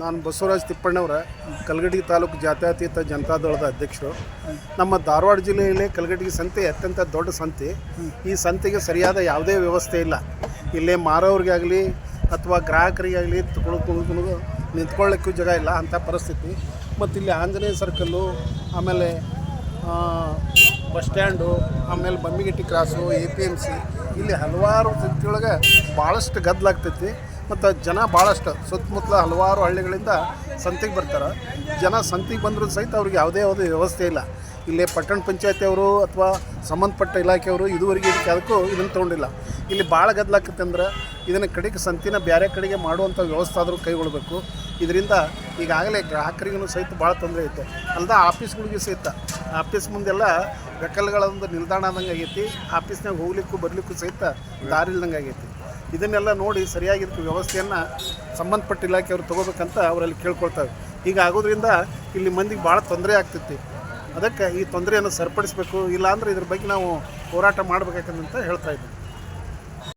ನಾನು ಬಸವರಾಜ್ ತಿಪ್ಪಣ್ಣವರ. ಕಲಗಟಗಿ ತಾಲೂಕು ಜಾತ್ಯತೀತ ಜನತಾದಳದ ಅಧ್ಯಕ್ಷರು. ನಮ್ಮ ಧಾರವಾಡ ಜಿಲ್ಲೆಯಲ್ಲಿ ಕಲಗಟಗಿ ಸಂತೆ ಅತ್ಯಂತ ದೊಡ್ಡ ಸಂತೆ. ಈ ಸಂತೆಗೆ ಸರಿಯಾದ ಯಾವುದೇ ವ್ಯವಸ್ಥೆ ಇಲ್ಲ. ಇಲ್ಲೇ ಮಾರೋರಿಗಾಗಲಿ ಅಥವಾ ಗ್ರಾಹಕರಿಗಾಗಲಿ ತುಳಿದು ನಿಂತ್ಕೊಳ್ಳೋಕ್ಕೂ ಜಾಗ ಇಲ್ಲ ಅಂಥ ಪರಿಸ್ಥಿತಿ. ಮತ್ತು ಇಲ್ಲಿ ಆಂಜನೇಯ ಸರ್ಕಲ್ಲು ಆಮೇಲೆ ಬಸ್ ಸ್ಟ್ಯಾಂಡು, ಆಮೇಲೆ Bammigitti cross A P M C ಇಲ್ಲಿ ಹಲವಾರು ಸಂತೆಯೊಳಗೆ ಭಾಳಷ್ಟು ಗದ್ದಲಾಗ್ತೈತಿ ಮತ್ತು ಜನ ಭಾಳಷ್ಟು ಸುತ್ತಮುತ್ತಲ ಹಲವಾರು ಹಳ್ಳಿಗಳಿಂದ ಸಂತೆಗೆ ಬರ್ತಾರೆ. ಜನ ಸಂತೆಗೆ ಬಂದರೂ ಸಹಿತ ಅವ್ರಿಗೆ ಯಾವುದೇ ಯಾವುದೇ ವ್ಯವಸ್ಥೆ ಇಲ್ಲ. ಇಲ್ಲಿ ಪಟ್ಟಣ ಪಂಚಾಯತಿ ಅವರು ಅಥವಾ ಸಂಬಂಧಪಟ್ಟ ಇಲಾಖೆಯವರು ಇದುವರೆಗೆ ಇದಕ್ಕೆ ಅದಕ್ಕೂ ಇದನ್ನು ತೊಗೊಂಡಿಲ್ಲ. ಇಲ್ಲಿ ಭಾಳ ಗದ್ದಲಾಕತ್ತೆ ಅಂದ್ರೆ ಇದನ್ನು ಕಡೆಗೆ ಸಂತಿನ ಬೇರೆ ಕಡೆಗೆ ಮಾಡುವಂಥ ವ್ಯವಸ್ಥೆ ಆದರೂ ಕೈಗೊಳ್ಳಬೇಕು. ಇದರಿಂದ ಈಗಾಗಲೇ ಗ್ರಾಹಕರಿಗೂ ಸಹಿತ ಭಾಳ ತೊಂದರೆ ಐತೆ. ಅಲ್ಲದೆ ಆಫೀಸ್ಗಳಿಗೆ ಸಹಿತ. ಆಫೀಸ್ ಮುಂದೆಲ್ಲ ವೆಕಲ್ಗಳ ಒಂದು ನಿಲ್ದಾಣ ಆದಂಗೆ ಆಗೈತಿ. ಆಫೀಸ್ನಾಗ ಹೋಗ್ಲಿಕ್ಕೂ ಬರಲಿಕ್ಕೂ ಸಹಿತ ದಾರಿ ಇಲ್ದಂಗೆ ಆಗೈತಿ. ಇದನ್ನೆಲ್ಲ ನೋಡಿ ಸರಿಯಾಗಿದ್ದಕ್ಕೆ ವ್ಯವಸ್ಥೆಯನ್ನು ಸಂಬಂಧಪಟ್ಟ ಇಲಾಖೆಯವರು ತೊಗೋಬೇಕಂತ ಅವರಲ್ಲಿ ಕೇಳ್ಕೊಳ್ತಾರೆ. ಈಗ ಆಗೋದ್ರಿಂದ ಇಲ್ಲಿ ಮಂದಿಗೆ ಭಾಳ ತೊಂದರೆ ಆಗ್ತೈತಿ. ಅದಕ್ಕೆ ಈ ತೊಂದರೆಯನ್ನು ಸರಿಪಡಿಸಬೇಕು ಇಲ್ಲಾಂದ್ರೆ ಇದ್ರ ಬಗ್ಗೆ ನಾವು ಹೋರಾಟ ಮಾಡಬೇಕಾಗಂತ ಹೇಳ್ತಾ ಇದ್ದೀವಿ